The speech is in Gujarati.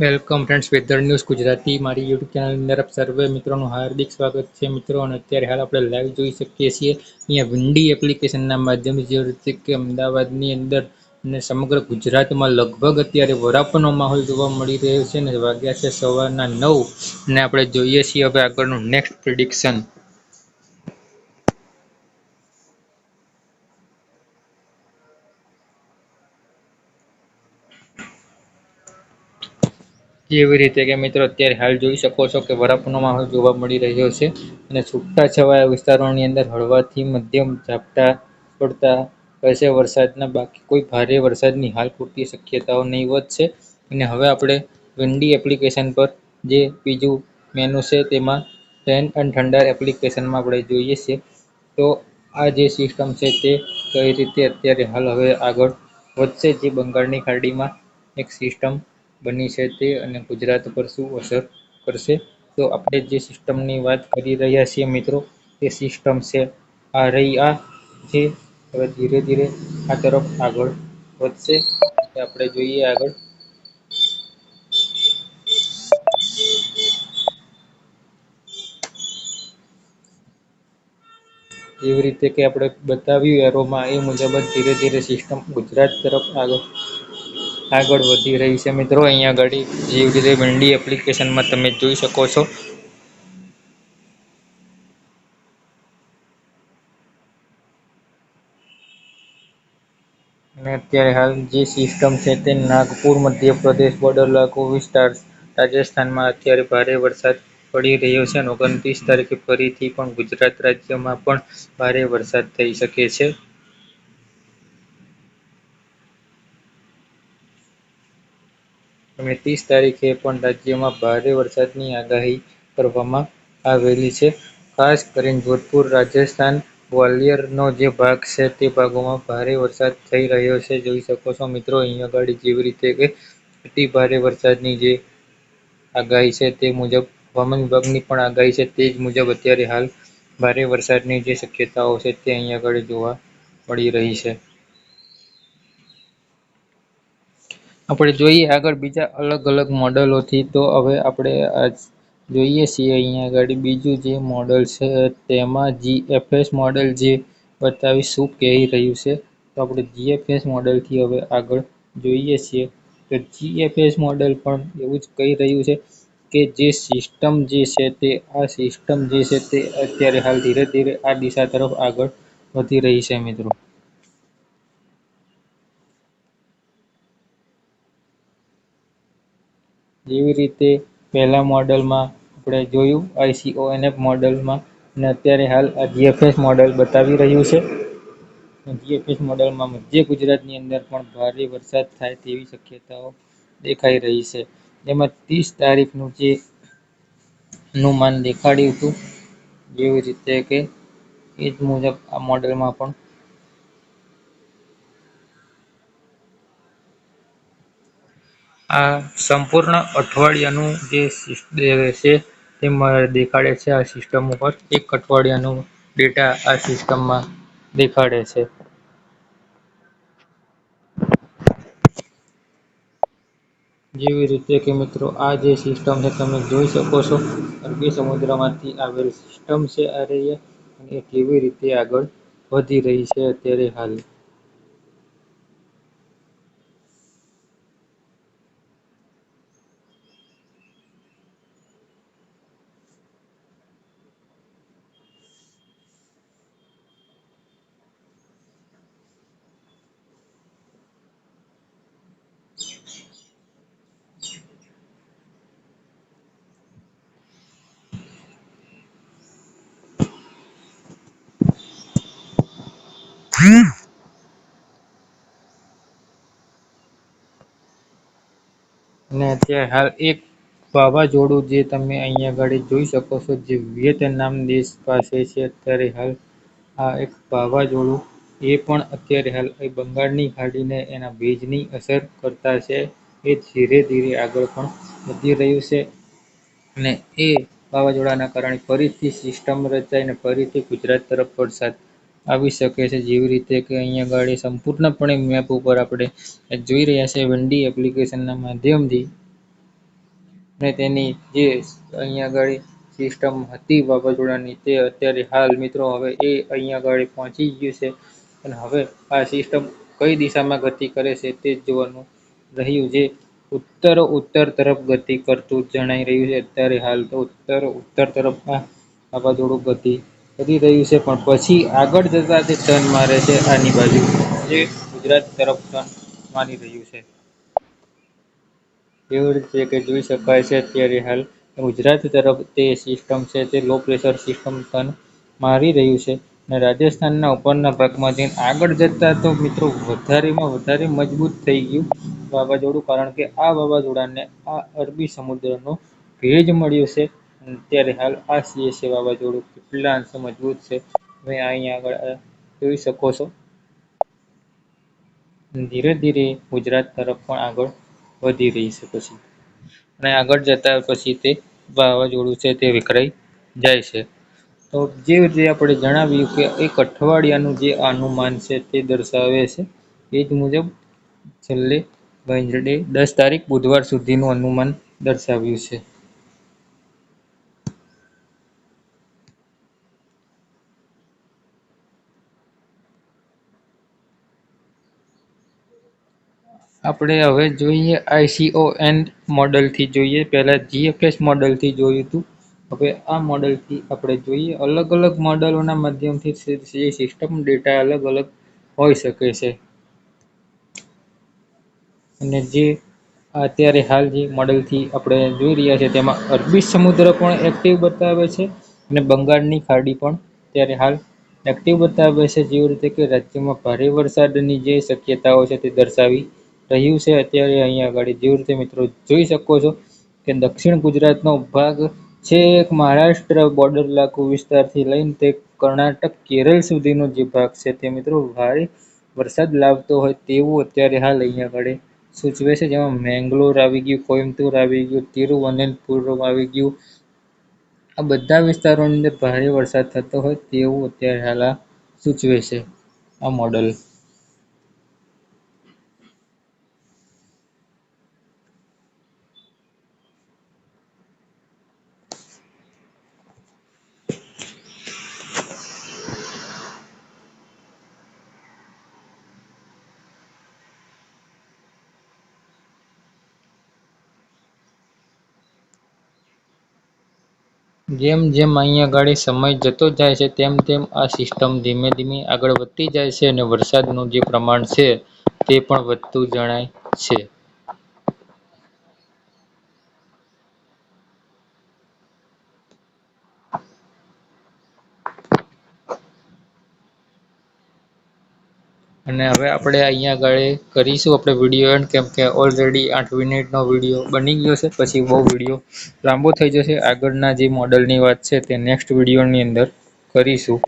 Welcome friends weather news Gujarati મારી યુટ્યુબ ચેનલ અંદર સર્વે મિત્રોનું હાર્દિક સ્વાગત છે. મિત્રો, અને અત્યારે હાલ આપણે લાઈવ જોઈ શકીએ છીએ અહીંયા વિન્ડી એપ્લિકેશનના માધ્યમથી જે રીતે કે અમદાવાદની અંદર અને સમગ્ર ગુજરાતમાં લગભગ અત્યારે વરાપનો માહોલ જોવા મળી રહ્યો છે અને વાગ્યા છે સવારના નવ અને આપણે જોઈએ છીએ હવે આગળનું નેક્સ્ટ પ્રિડિક્શન જેવી રીતે કે મિત્રો અત્યારે હાલ જોઈ શકો છો કે વરાપનો માહોલ જોવા મળી રહ્યો છે અને છૂટાછવાયા વિસ્તારોની અંદર હળવાથી મધ્યમ ઝાપટા પડતા હશે વરસાદના બાકી કોઈ ભારે વરસાદની હાલ પૂરતી શક્યતાઓ નહીવત છે. અને હવે આપણે વિન્ડી એપ્લિકેશન પર જે બીજું મેનુ છે તેમાં રેન એન્ડ થંડર એપ્લિકેશનમાં આપણે જોઈએ છીએ. તો આ જે સિસ્ટમ છે તે કઈ રીતે અત્યારે હાલ હવે આગળ વધશે? જે બંગાળની ખાડીમાં એક સિસ્ટમ બની છે તે અને ગુજરાત પર શું અસર કરશે? તો આપણે જે સિસ્ટમની વાત કરી રહ્યા છીએ મિત્રો, તે સિસ્ટમ છે આ રહી આ જે હવે ધીરે ધીરે આ તરફ આગળ વધશે. આપણે જોઈએ આગળ. એવી રીતે કે આપણે બતાવ્યું એરોમાં એ મુજબ ધીરે ધીરે સિસ્ટમ ગુજરાત તરફ આગળ આગળ વધી રહી છે મિત્રો. અહીંયા ઘડી જેવી રીતે વિન્ડી એપ્લિકેશનમાં તમે જોઈ શકો છો. અને અત્યારે હાલ જે સિસ્ટમ છે તે નાગપુર, મધ્યપ્રદેશ બોર્ડર લાગુ વિસ્તાર રાજસ્થાનમાં અત્યારે ભારે વરસાદ પડી રહ્યો છે અને ઓગણત્રીસ તારીખે ફરીથી પણ ગુજરાત રાજ્યમાં પણ ભારે વરસાદ થઈ શકે છે. અને ત્રીસ તારીખે પણ રાજ્યમાં ભારે વરસાદની આગાહી કરવામાં આવેલી છે. ખાસ કરીને જોધપુર, રાજસ્થાન ગ્વાલિયરનો જે ભાગ છે તે ભાગોમાં ભારે વરસાદ થઈ રહ્યો છે. જોઈ શકો છો મિત્રો, અહીંયા આગળ જેવી રીતે કે અતિ ભારે વરસાદની જે આગાહી છે તે મુજબ હવામાન વિભાગની પણ આગાહી છે તે જ મુજબ અત્યારે હાલ ભારે વરસાદની જે શક્યતાઓ છે તે અહીંયા આગળ જોવા મળી રહી છે. આપણે જોઈએ આગળ બીજા અલગ અલગ મોડલોથી, તો હવે આપણે જોઈએ છીએ અહીંયા આગળ બીજું જે મોડલ છે, તેમાં જીએફએસ મોડલ જે બતાવી શું કહી રહ્યું છે. તો આપણે જીએફએસ મોડલથી હવે આગળ જોઈએ છીએ. તો જીએફએસ મોડલ પણ એવું જ કહી રહ્યું છે કે જે સિસ્ટમ જે છે તે, આ સિસ્ટમ જે છે તે અત્યારે હાલ ધીરે ધીરે આ દિશા તરફ આગળ વધી રહી છે મિત્રો. જેવી રીતે પહેલા મોડલમાં આપણે જોયું આઈસીઓએનએફ મોડલમાં. અને અત્યારે હાલ આ જીએફએસ મોડલ બતાવી રહ્યું છે. જીએફએસ મોડલમાં મધ્ય ગુજરાતની અંદર પણ ભારે વરસાદ થાય તેવી શક્યતાઓ દેખાઈ રહી છે. જેમાં ત્રીસ તારીખનું જે અનુમાન દેખાડ્યું હતું જેવી રીતે કે એ જ મુજબ આ મોડલમાં પણ આ સંપૂર્ણ અઠવાડિયાનું જે છે તે દેખાડે છે આ સિસ્ટમ ઉપર. એક અઠવાડિયાનું ડેટા આ સિસ્ટમમાં દેખાડે છે. જેવી રીતે કે મિત્રો, આ જે સિસ્ટમ છે તમે જોઈ શકો છો. અરબી સમુદ્રમાંથી આવેલ સિસ્ટમ છે આ રહી અને કેવી રીતે આગળ વધી રહી છે અત્યારે હાલ. અને અત્યારે હાલ એક વાવાઝોડું જે તમે અહીંયા આગળ જોઈ શકો છો, જે વિયેતનામ દેશ પાસે છે, અત્યારે હાલ આ એક વાવાઝોડું એ પણ અત્યારે હાલ એ બંગાળની ખાડીને એના ભેજની અસર કરતા છે. એ ધીરે ધીરે આગળ પણ વધી રહ્યું છે. અને એ વાવાઝોડાના કારણે ફરીથી સિસ્ટમ રચાઈને ફરીથી ગુજરાત તરફ વરસાદ આવી શકે છે. જેવી રીતે કે અહીંયા આગળ સંપૂર્ણપણે મેપ ઉપર આપણે જોઈ રહ્યા છે. વંડી એપ્લિકેશનના માધ્યમથી અને તેની જે અહીંયા આગળ સિસ્ટમ હતી વાવાઝોડાની તે અત્યારે હાલ મિત્રો હવે એ અહીંયા આગળ પહોંચી ગયું છે. અને હવે આ સિસ્ટમ કઈ દિશામાં ગતિ કરે છે તે જોવાનું રહ્યું જે ઉત્તર ઉત્તર તરફ ગતિ કરતું જણાઈ રહ્યું છે. અત્યારે હાલ તો ઉત્તર ઉત્તર તરફ આ વાવાઝોડું ગતિ કરી રહ્યું છે, પણ પછી આગળ જતા તે ટર્ન મારે છે, આની બાજુ જે ગુજરાત તરફ ટર્ન મારી રહ્યું છે. એવી રીતે કે જોઈ શકાય છે અત્યારે હાલ ગુજરાત તરફ તે સિસ્ટમ છે, તે લો પ્રેશર સિસ્ટમ ટર્ન મારી રહ્યું છે અને રાજસ્થાનના ઉપરના ભાગમાં જઈને આગળ જતા તો મિત્રો વધારેમાં વધારે મજબૂત થઈ ગયું વાવાઝોડું, કારણ કે આ વાવાઝોડાને આ અરબી સમુદ્રનો ભેજ મળ્યો છે. અને અત્યારે હાલ આ સીએ છે વાવાઝોડું કેટલા અંશે મજબૂત છે. તમે અહીંયા આગળ જોઈ શકો છો. ધીરે ધીરે ગુજરાત તરફ પણ આગળ વધી રહી છે પછી. અને આગળ જતા પછી તે વાવાઝોડું છે તે વિખરાઈ જાય છે. તો જે રીતે આપણે જણાવ્યું કે એક અઠવાડિયાનું જે અનુમાન છે તે દર્શાવે છે, એ જ મુજબ છેલ્લે વેન્સડે દસ તારીખ બુધવાર સુધીનું અનુમાન દર્શાવ્યું છે. આપણે હવે જોઈએ આઈસીઓ એન્ડ મોડલથી જોઈએ. પહેલાં જીએફએસ મોડલથી જોયું હતું હવે આ મોડલથી આપણે જોઈએ. અલગ અલગ મોડલોના માધ્યમથી જે સિસ્ટમ ડેટા અલગ અલગ હોઈ શકે છે. અને જે અત્યારે હાલ જે મોડલથી આપણે જોઈ રહ્યા છે, તેમાં અરબી સમુદ્ર પણ એક્ટિવ બતાવે છે અને બંગાળની ખાડી પણ અત્યારે હાલ એક્ટિવ બતાવે છે. જેવી રીતે કે રાજ્યમાં ભારે વરસાદની જે શક્યતાઓ છે તે દર્શાવી રહ્યું છે, અત્યારે અહીંયા આગળ જેવી રીતે મિત્રો, જોઈ શકો છો કે દક્ષિણ ગુજરાતનો ભાગ છે એક મહારાષ્ટ્ર બોર્ડર લાગુ વિસ્તારથી લઈને તે કર્ણાટક, કેરળ સુધીનો જે ભાગ છે તે મિત્રો ભારે વરસાદ લાવતો હોય તેવું અત્યારે હાલ અહીંયા આગળ સૂચવે છે. જેમાં મેંગલોર આવી ગયું કોઈમ્બતુર આવી ગયું, તિરુવનંતપુરમ આવી ગયું. આ બધા વિસ્તારોની અંદર ભારે વરસાદ થતો હોય તેવું અત્યારે હાલ સૂચવે છે આ મોડલ જેમ જેમ અહીંયા આગળ સમય જતો જાય છે, તેમ તેમ આ સિસ્ટમ ધીમે ધીમે આગળ વધતી જાય છે અને વરસાદનું જે પ્રમાણ છે, તે પણ વધતું જણાય છે. અને હવે આપણે અહીંયા આગળ કરીશું. આપણે વીડિયો એન્ડ કેમ કે ઓલરેડી આઠ મિનિટનો વીડિયો બની ગયો છે. પછી બહુ વીડિયો લાંબો થઈ જશે. આગળના જે મોડલની વાત છે તે નેક્સ્ટ વિડીયોની અંદર કરીશું.